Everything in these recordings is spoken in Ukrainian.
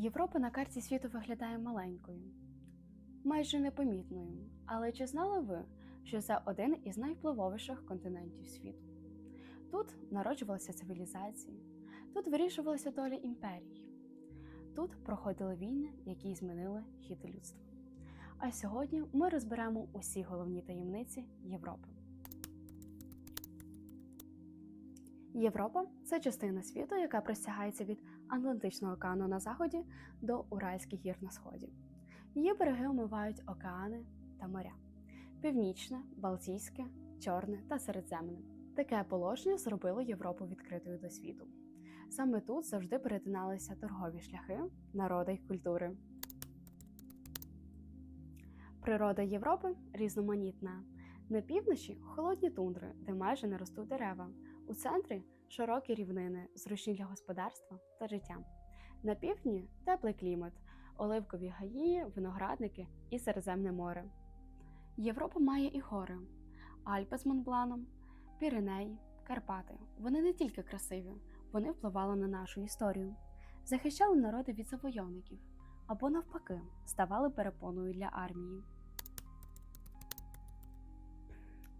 Європа на карті світу виглядає маленькою, майже непомітною. Але чи знали ви, що це один із найвпливовіших континентів світу? Тут народжувалися цивілізації, тут вирішувалися долі імперій, тут проходили війни, які змінили хід людства. А сьогодні ми розберемо усі головні таємниці Європи. Європа це частина світу, яка простягається від Атлантичного океану на заході до Уральських гір на сході. Її береги омивають океани та моря: Північне, Балтійське, Чорне та Середземне. Таке положення зробило Європу відкритою до світу. Саме тут завжди перетиналися торгові шляхи, народи й культури. Природа Європи різноманітна. На півночі холодні тундри, де майже не ростуть дерева. У центрі широкі рівнини, зручні для господарства та життя. На півдні теплий клімат, оливкові гаї, виноградники і Середземне море. Європа має і гори: Альпи з Монбланом, Піренеї, Карпати. Вони не тільки красиві, вони впливали на нашу історію, захищали народи від завойовників або, навпаки, ставали перепоною для армії.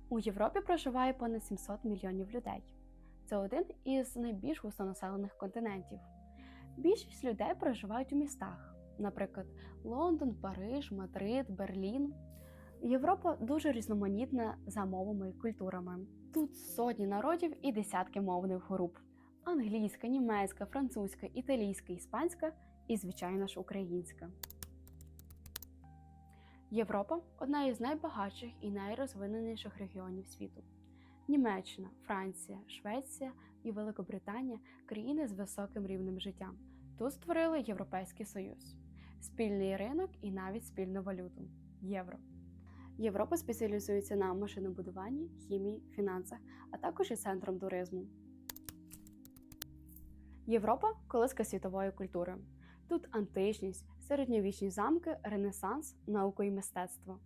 У Європі проживає понад 700 мільйонів людей. Це один із найбільш густонаселених континентів. Більшість людей проживають у містах, наприклад, Лондон, Париж, Мадрид, Берлін. Європа дуже різноманітна за мовами і культурами. Тут сотні народів і десятки мовних груп: англійська, німецька, французька, італійська, іспанська і, звичайно ж, українська. Європа одна із найбагатших і найрозвиненіших регіонів світу. Німеччина, Франція, Швеція і Великобританія країни з високим рівнем життя. Тут створили Європейський Союз, спільний ринок і навіть спільну валюту євро. Європа спеціалізується на машинобудуванні, хімії, фінансах, а також і центром туризму. Європа колиска світової культури. Тут античність, середньовічні замки, ренесанс, наука і мистецтво.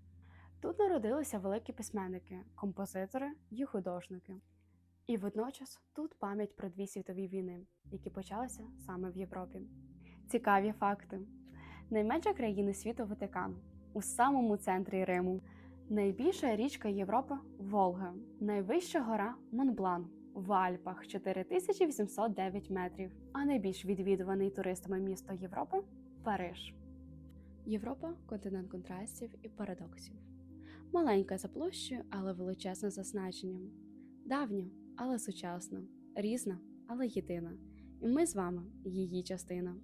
Тут народилися великі письменники, композитори й художники. І водночас тут пам'ять про дві світові війни, які почалися саме в Європі. Цікаві факти: найменша країна світу Ватикан у самому центрі Риму, найбільша річка Європи Волга, найвища гора Монблан в Альпах 4809 метрів, а найбільш відвідуваний туристами місто Європи Париж. Європа континент контрастів і парадоксів. Маленька за площею, але величезна за значенням. Давня, але сучасна, різна, але єдина. І ми з вами її частина.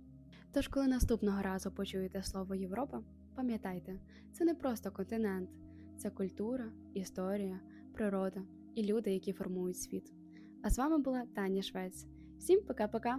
Тож, коли наступного разу почуєте слово Європа, пам'ятайте, це не просто континент, це культура, історія, природа і люди, які формують світ. А з вами була Таня Швець. Всім пока-пока!